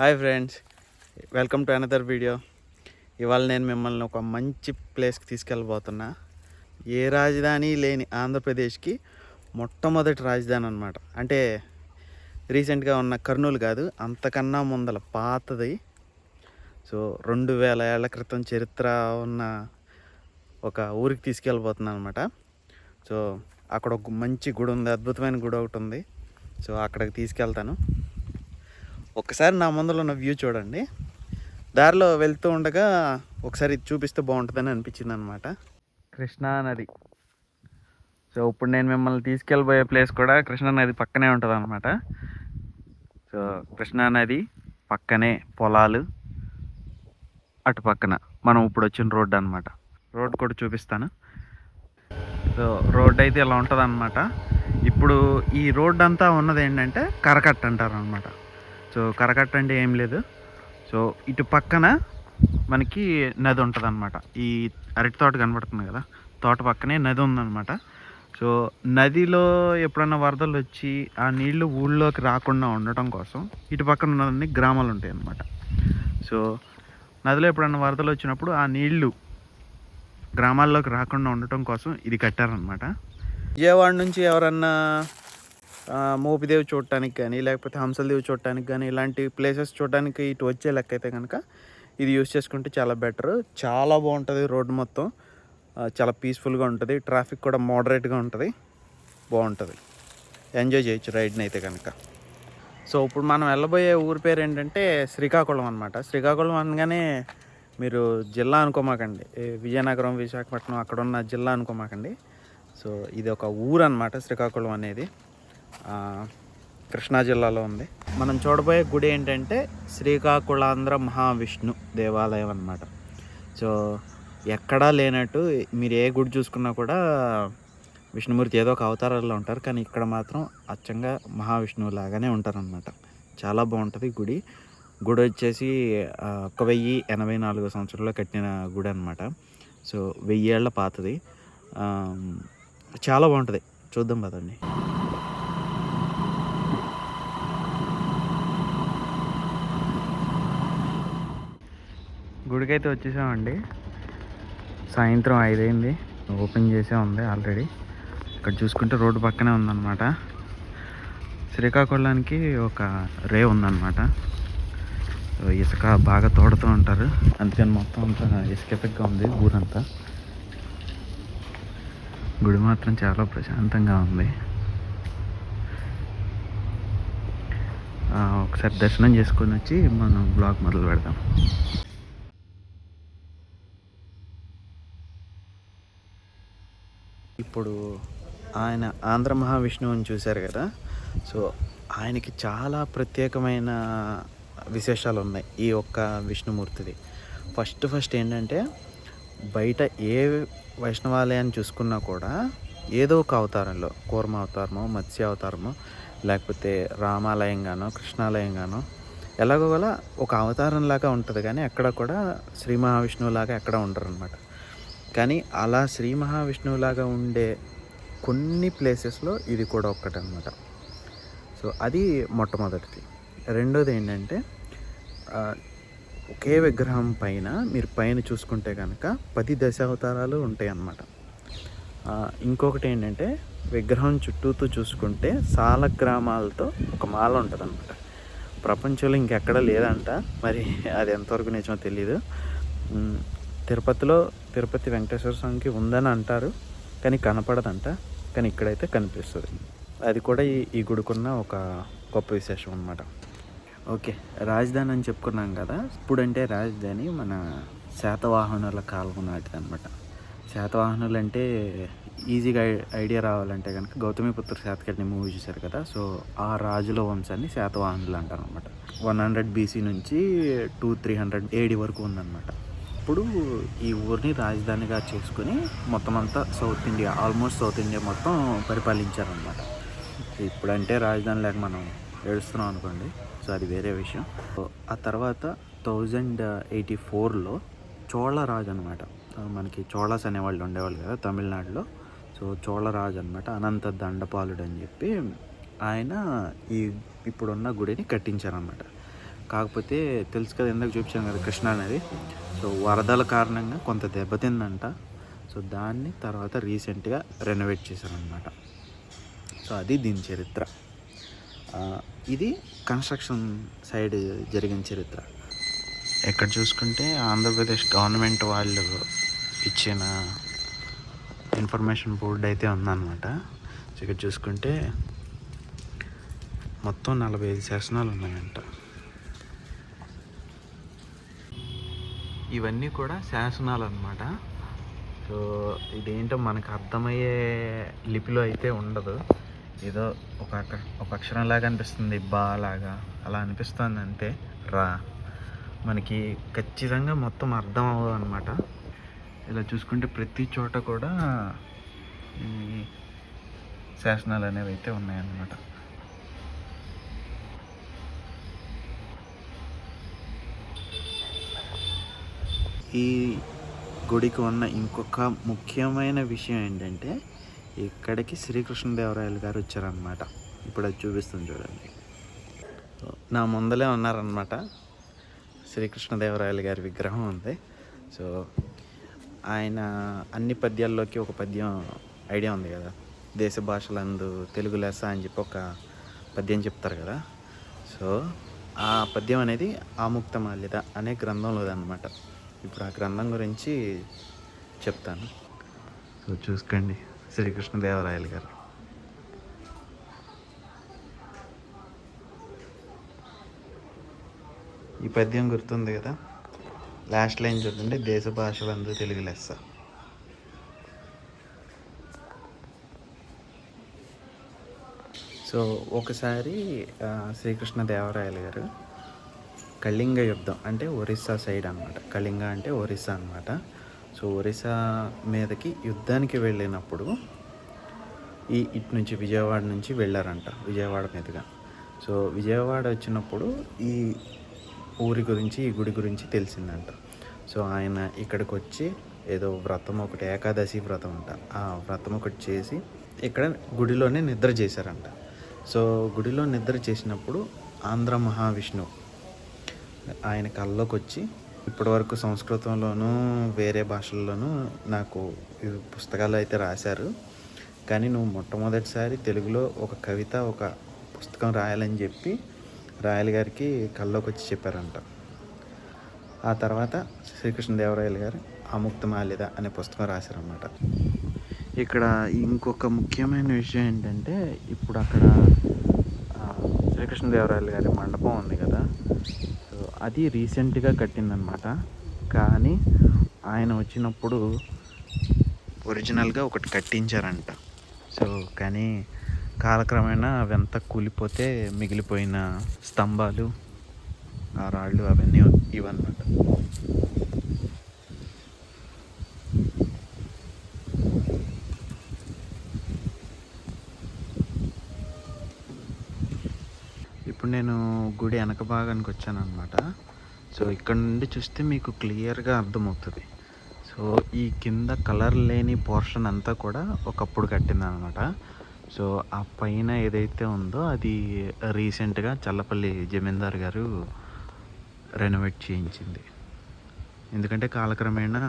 Hi friends welcome to another video ఇవాళ నేను మిమ్మల్ని ఒక మంచి ప్లేస్కి తీసుకెళ్ళబోతున్నా. ఏ రాజధాని లేని ఆంధ్రప్రదేశ్కి మొట్టమొదటి రాజధాని అనమాట అంటే రీసెంట్గా ఉన్న కర్నూలు కాదు అంతకన్నా ముందల పాతది. సో రెండు వేల ఏళ్ళ క్రితం చరిత్ర ఉన్న ఒక ఊరికి తీసుకెళ్ళబోతున్నాను అనమాట సో అక్కడ ఒక మంచి గుడి ఉంది అద్భుతమైన గుడి ఒకటి ఉంది. సో అక్కడికి తీసుకెళ్తాను. ఒకసారి నా ముందులో ఉన్న వ్యూ చూడండి. దారిలో వెళ్తూ ఉండగా ఒకసారి ఇది చూపిస్తే బాగుంటుందని అనిపించింది అనమాట కృష్ణా నది. సో ఇప్పుడు నేను మిమ్మల్ని తీసుకెళ్ళబోయే ప్లేస్ కూడా కృష్ణా నది పక్కనే ఉంటుంది అనమాట సో కృష్ణా నది పక్కనే పొలాలు అటు పక్కన. మనం ఇప్పుడు వచ్చిన రోడ్డు అనమాట రోడ్ కూడా చూపిస్తాను. సో రోడ్ అయితే ఇలా ఉంటుంది అనమాట ఇప్పుడు ఈ రోడ్ అంతా ఉన్నది ఏంటంటే కరకట్ట అంటారు అనమాట సో కరకట్ట అంటే ఏం లేదు. సో ఇటు పక్కన మనకి నది ఉంటుంది అనమాట ఈ అరటి తోట కనబడుతుంది కదా తోట పక్కనే నది ఉందన్నమాట. సో నదిలో ఎప్పుడన్నా వరదలు వచ్చి ఆ నీళ్ళు ఊళ్ళోకి రాకుండా ఉండటం కోసం ఇటు పక్కన ఉన్నదన్ని గ్రామాలు ఉంటాయి అన్నమాట సో నదిలో ఎప్పుడన్నా వరదలు వచ్చినప్పుడు ఆ నీళ్ళు గ్రామాల్లోకి రాకుండా ఉండటం కోసం ఇది కట్టారనమాట విజయవాడ నుంచి ఎవరన్నా మోపిదేవి చూడటానికి కానీ లేకపోతే హంసలదేవి చూడటానికి కానీ ఇలాంటి ప్లేసెస్ చూడటానికి ఇటు వచ్చే లెక్క అయితే కనుక ఇది యూస్ చేసుకుంటే చాలా బెటర్ చాలా బాగుంటుంది రోడ్డు మొత్తం. చాలా పీస్ఫుల్గా ఉంటుంది. ట్రాఫిక్ కూడా మోడరేట్గా ఉంటుంది. బాగుంటుంది. ఎంజాయ్ చేయొచ్చు రైడ్ని అయితే కనుక సో ఇప్పుడు మనం వెళ్ళబోయే ఊరి పేరు ఏంటంటే శ్రీకాకుళం అనమాట శ్రీకాకుళం అనగానే మీరు జిల్లా అనుకోమాకండి. విజయనగరం విశాఖపట్నం అక్కడ ఉన్న జిల్లా అనుకోమాకండి. సో ఇది ఒక ఊరు అనమాట శ్రీకాకుళం అనేది. కృష్ణా జిల్లాలో ఉంది. మనం చూడబోయే గుడి ఏంటంటే శ్రీకాకుళాంధ్ర మహావిష్ణు దేవాలయం అన్నమాట. సో ఎక్కడా లేనట్టు మీరు ఏ గుడి చూసుకున్నా కూడా విష్ణుమూర్తి ఏదో ఒక అవతారాల్లో ఉంటారు. కానీ ఇక్కడ మాత్రం అచ్చంగా మహావిష్ణువు లాగానే ఉంటారనమాట చాలా బాగుంటుంది గుడి. గుడి వచ్చేసి ఒక వెయ్యి ఎనభై నాలుగు సంవత్సరంలో కట్టిన గుడి అనమాట సో వెయ్యి ఏళ్ళ పాతది. చాలా బాగుంటుంది. చూద్దాం పదండి. గుడికైతే వచ్చేసామండి. సాయంత్రం ఐదైంది. ఓపెన్ చేసే ఉంది ఆల్రెడీ. ఇక్కడ చూసుకుంటే రోడ్డు పక్కనే ఉందన్నమాట. శ్రీకాకుళానికి ఒక రే ఉందన్నమాట. ఇసుక బాగా తోడుతూ ఉంటారు. అందుకని మొత్తం అంతా ఇసుకెపెక్గా ఉంది ఊరంతా. గుడి మాత్రం చాలా ప్రశాంతంగా ఉంది. ఒకసారి దర్శనం చేసుకొని వచ్చి మనం బ్లాగ్ మొదలు పెడదాం. ఇప్పుడు ఆయన ఆంధ్ర మహావిష్ణువుని చూశారు కదా? సో ఆయనకి చాలా ప్రత్యేకమైన విశేషాలు ఉన్నాయి ఈ ఒక్క విష్ణుమూర్తిది. ఫస్ట్ ఫస్ట్ ఏంటంటే బయట ఏ వైష్ణవాలయాన్ని చూసుకున్నా కూడా ఏదో ఒక అవతారంలో కూర్మ అవతారమో మత్స్య అవతారమో లేకపోతే రామాలయంగానో కృష్ణాలయంగానో ఎలాగోలా ఒక అవతారంలాగా ఉంటుంది. కానీ ఎక్కడ కూడా శ్రీ మహావిష్ణువులాగా ఎక్కడ ఉండరు అనమాట కానీ అలా శ్రీ మహావిష్ణువులాగా ఉండే కొన్ని ప్లేసెస్లో ఇది కూడా ఒక్కటనమాట సో అది మొట్టమొదటిది. రెండోది ఏంటంటే ఒకే విగ్రహం పైన మీరు పైన చూసుకుంటే కనుక పది దశావతారాలు ఉంటాయి అన్నమాట ఇంకొకటి ఏంటంటే విగ్రహం చుట్టూతో చూసుకుంటే సాల గ్రామాలతో ఒక మాల ఉంటుంది అనమాట ప్రపంచంలో ఇంకెక్కడ లేదంట. మరి అది ఎంతవరకు నిజమో తెలియదు తిరుపతిలో తిరుపతి వెంకటేశ్వర స్వామికి ఉందని అంటారు కానీ కనపడదంట కానీ ఇక్కడైతే కనిపిస్తుంది. అది కూడా ఈ ఈ గుడికున్న ఒక గొప్ప విశేషం అనమాట ఓకే రాజధాని అని చెప్పుకున్నాం కదా. ఇప్పుడంటే రాజధాని మన శాతవాహనుల కాలం నాటిది అనమాట శాతవాహనులు అంటే ఈజీగా ఐడియా రావాలంటే కనుక గౌతమిపుత్ర శాతకర్ణి మూవీ చూశారు కదా సో ఆ రాజుల వంశాన్ని శాతవాహనులు అంటారు అనమాట వన్ హండ్రెడ్ బీసీ నుంచి టూ త్రీ హండ్రెడ్ ఏడి వరకు ఉందన్నమాట. అప్పుడు ఈ ఊరిని రాజధానిగా చేసుకుని మొత్తం అంతా south India almost south India మొత్తం పరిపాలించారనమాట ఇప్పుడంటే రాజధాని లేక మనం ఏడుస్తున్నాం అనుకోండి సో అది వేరే విషయం. సో ఆ తర్వాత థౌజండ్ ఎయిటీ ఫోర్లో చోళరాజు అనమాట మనకి చోళాస్ అనేవాళ్ళు ఉండేవాళ్ళు కదా తమిళనాడులో. సో చోళరాజు అనమాట అనంత దండపాలుడు అని చెప్పి ఆయన ఈ ఇప్పుడున్న గుడిని కట్టించారనమాట కాకపోతే తెలుసు కదా ఎందుకు చూపించాను కదా కృష్ణ అనేది. సో వరదల కారణంగా కొంత దెబ్బతిందంట సో దాన్ని తర్వాత రీసెంట్గా రెనోవేట్ చేశారనమాట సో అది దీని చరిత్ర. ఇది కన్స్ట్రక్షన్ సైడ్ జరిగిన చరిత్ర. ఎక్కడ చూసుకుంటే ఆంధ్రప్రదేశ్ గవర్నమెంట్ వాళ్ళు ఇచ్చిన ఇన్ఫర్మేషన్ బోర్డు అయితే ఉందన్నమాట. సో ఇక్కడ చూసుకుంటే మొత్తం నలభై ఐదు శాసనాలు ఉన్నాయంట. ఇవన్నీ కూడా శాసనాలు అనమాట సో ఇదేంటో మనకు అర్థమయ్యే లిపిలో అయితే ఉండదు. ఏదో ఒక ఒక అక్షరం లాగా అనిపిస్తుంది బా లాగా. అలా అనిపిస్తుంది అంతే రా. మనకి ఖచ్చితంగా మొత్తం అర్థం అవ్వదు అనమాట ఇలా చూసుకుంటే ప్రతి చోట కూడా శాసనాలు అనేవి అయితే ఉన్నాయన్నమాట. ఈ గుడికి ఉన్న ఇంకొక ముఖ్యమైన విషయం ఏంటంటే ఇక్కడికి శ్రీకృష్ణదేవరాయలు గారు వచ్చారనమాట ఇప్పుడు అది చూపిస్తుంది చూడండి. నా ముందలే ఉన్నారనమాట శ్రీకృష్ణదేవరాయలు గారి విగ్రహం ఉంది. సో ఆయన అన్ని పద్యాల్లోకి ఒక పద్యం ఐడియా ఉంది కదా. దేశ భాషలందు తెలుగు లెస్స అని చెప్పి ఒక పద్యం చెప్తారు కదా. సో ఆ పద్యం అనేది ఆముక్తమాల్యద అనే గ్రంథంలో అనమాట ఇప్పుడు ఆ గ్రంథం గురించి చెప్తాను. సో చూసుకోండి. శ్రీకృష్ణదేవరాయలు గారు. ఈ పద్యం గుర్తుంది కదా? లాస్ట్ లైన్ చూడండి. దేశ భాషలందు తెలుగు లెస్స. సో ఒకసారి శ్రీకృష్ణ శ్రీకృష్ణదేవరాయలు గారు కళింగ యుద్ధం అంటే ఒరిస్సా సైడ్ అనమాట కళింగ అంటే ఒరిస్సా అనమాట సో ఒరిస్సా మీదకి యుద్ధానికి వెళ్ళినప్పుడు ఈ ఇటు నుంచి విజయవాడ నుంచి వెళ్ళారంట విజయవాడ మీదుగా. సో విజయవాడ వచ్చినప్పుడు ఈ ఊరి గురించి ఈ గుడి గురించి తెలిసిందంట. సో ఆయన ఇక్కడికి వచ్చి ఏదో వ్రతం ఒకటి ఏకాదశి వ్రతం అంట. ఆ వ్రతం ఒకటి చేసి ఇక్కడ గుడిలోనే నిద్ర చేశారంట. సో గుడిలో నిద్ర చేసినప్పుడు ఆంధ్ర మహావిష్ణువు ఆయన కళ్ళలోకి వచ్చి ఇప్పటివరకు సంస్కృతంలోనూ వేరే భాషల్లోనూ నాకు పుస్తకాలు అయితే రాశారు. కానీ నువ్వు మొట్టమొదటిసారి తెలుగులో ఒక కవిత ఒక పుస్తకం రాయాలని చెప్పి రాయల్ గారికి కల్లోకి వచ్చి చెప్పారంట. ఆ తర్వాత శ్రీకృష్ణదేవరాయలు గారు ఆముక్తమాల్యద అనే పుస్తకం రాశారన్నమాట. ఇక్కడ ఇంకొక ముఖ్యమైన విషయం ఏంటంటే ఇప్పుడు అక్కడ శ్రీకృష్ణదేవరాయలు గారి మండపం ఉంది కదా. అది రీసెంట్గా కట్టిందనమాట కానీ ఆయన వచ్చినప్పుడు ఒరిజినల్గా ఒకటి కట్టించారంట. సో కానీ కాలక్రమేణా అవంతా కూలిపోతే మిగిలిపోయిన స్తంభాలు ఆ రాళ్ళు అవన్నీ ఇవన్నమాట. ఇప్పుడు నేను గుడి వెనక భాగానికి వచ్చాను అనమాట సో ఇక్కడ నుండి చూస్తే మీకు క్లియర్గా అర్థమవుతుంది. సో ఈ కింద కలర్ లేని పోర్షన్ అంతా కూడా ఒకప్పుడు కట్టిందనమాట సో ఆ పైన ఏదైతే ఉందో అది రీసెంట్గా చల్లపల్లి జమీందార్ గారు రెనోవేట్ చేయించింది. ఎందుకంటే కాలక్రమేణా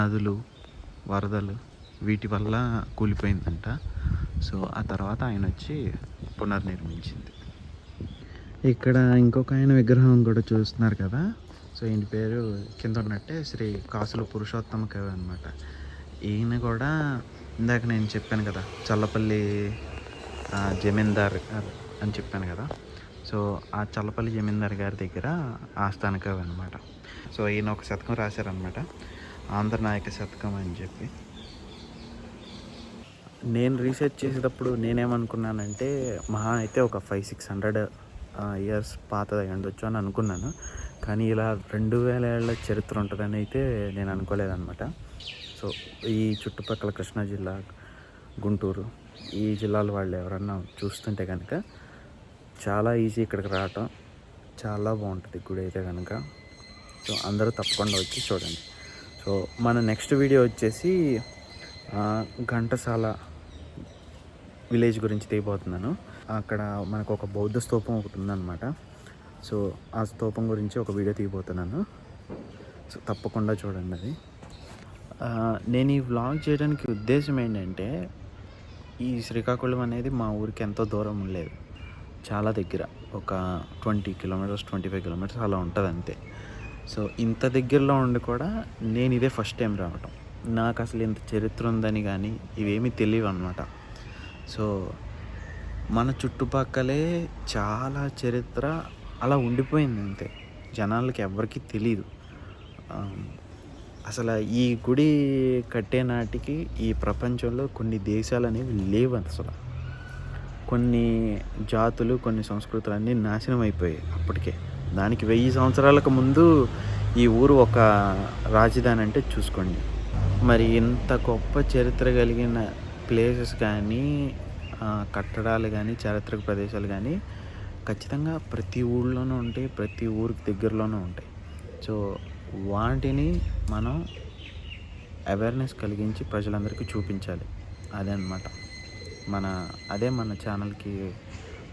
నదులు వరదలు వీటి వల్ల కూలిపోయిందంట. సో ఆ తర్వాత ఆయన వచ్చి పునర్నిర్మించింది. ఇక్కడ ఇంకొక ఆయన విగ్రహం కూడా చూస్తున్నారు కదా. సో ఈయన పేరు కింద ఉన్నట్టే శ్రీ కాసుల పురుషోత్తమ కవి అనమాట ఈయన కూడా ఇందాక నేను చెప్పాను కదా చల్లపల్లి జమీందార్ గారు అని చెప్పాను కదా. సో ఆ చల్లపల్లి జమీందార్ గారి దగ్గర ఆస్థాన కవి అనమాట సో ఈయన ఒక శతకం రాశారనమాట ఆంధ్ర నాయక శతకం అని చెప్పి. నేను రీసెర్చ్ చేసేటప్పుడు నేనేమనుకున్నానంటే మహా అయితే ఒక ఫైవ్ సిక్స్ హండ్రెడ్ ఇయర్స్ పాతది ఉండొచ్చు అని అనుకున్నాను. కానీ ఇలా రెండు వేల ఏళ్ళ చరిత్ర ఉంటుందని అయితే నేను అనుకోలేదన్నమాట. సో ఈ చుట్టుపక్కల కృష్ణా జిల్లా గుంటూరు ఈ జిల్లాల వాళ్ళు ఎవరన్నా చూస్తుంటే కనుక చాలా ఈజీ ఇక్కడికి రావటం చాలా బాగుంటుంది గుడి అయితే కనుక సో అందరూ తప్పకుండా వచ్చి చూడండి. సో మన నెక్స్ట్ వీడియో వచ్చేసి ఘంటసాల విలేజ్ గురించి తీయబోతున్నాను అక్కడ మనకు ఒక బౌద్ధ స్తూపం ఒకటి ఉందన్నమాట. సో ఆ స్తూపం గురించి ఒక వీడియో తీయబోతున్నాను. సో తప్పకుండా చూడండి అది. నేను ఈ వ్లాగ్ చేయడానికి ఉద్దేశం ఏంటంటే ఈ శ్రీకాకుళం అనేది మా ఊరికి ఎంతో దూరం లేదు చాలా దగ్గర. ఒక twenty kilometres twenty five kilometres అలా ఉంటుంది అంతే. సో ఇంత దగ్గరలో ఉండి కూడా నేను ఇదే ఫస్ట్ టైం రావటం. నాకు అసలు ఇంత చరిత్ర ఉందని కానీ ఇవేమీ తెలియవు అనమాట సో మన చుట్టుపక్కలే చాలా చరిత్ర అలా ఉండిపోయింది అంతే. జనాలకి ఎవరికి తెలియదు అసలు ఈ గుడి కట్టే నాటికి ఈ ప్రపంచంలో కొన్ని దేశాలు అనేవి లేవు అసలు. కొన్ని జాతులు కొన్ని సంస్కృతులు అన్నీ నాశనం అయిపోయాయి అప్పటికే. దానికి వెయ్యి సంవత్సరాలకు ముందు ఈ ఊరు ఒక రాజధాని అంటే చూసుకోండి. మరి ఇంత గొప్ప చరిత్ర కలిగిన ప్లేసెస్ కానీ కట్టడాలు కానీ చారిత్రక ప్రదేశాలు కానీ ఖచ్చితంగా ప్రతి ఊళ్ళోనూ ఉంటాయి ప్రతి ఊరికి దగ్గరలోనూ ఉంటాయి. సో వాటిని మనం అవేర్నెస్ కలిగించి ప్రజలందరికీ చూపించాలి. అదే అన్నమాట. మన అదే మన ఛానల్కి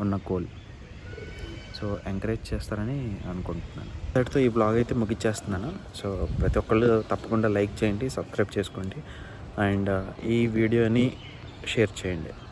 ఉన్న గోల్ సో ఎంకరేజ్ చేస్తారని అనుకుంటున్నాను. ఇంతటితో ఈ బ్లాగ్ అయితే ముగిచ్చేస్తున్నాను. సో ప్రతి ఒక్కళ్ళు తప్పకుండా లైక్ చేయండి సబ్స్క్రైబ్ చేసుకోండి. అండ్ ఈ వీడియోని షేర్ చేయండి.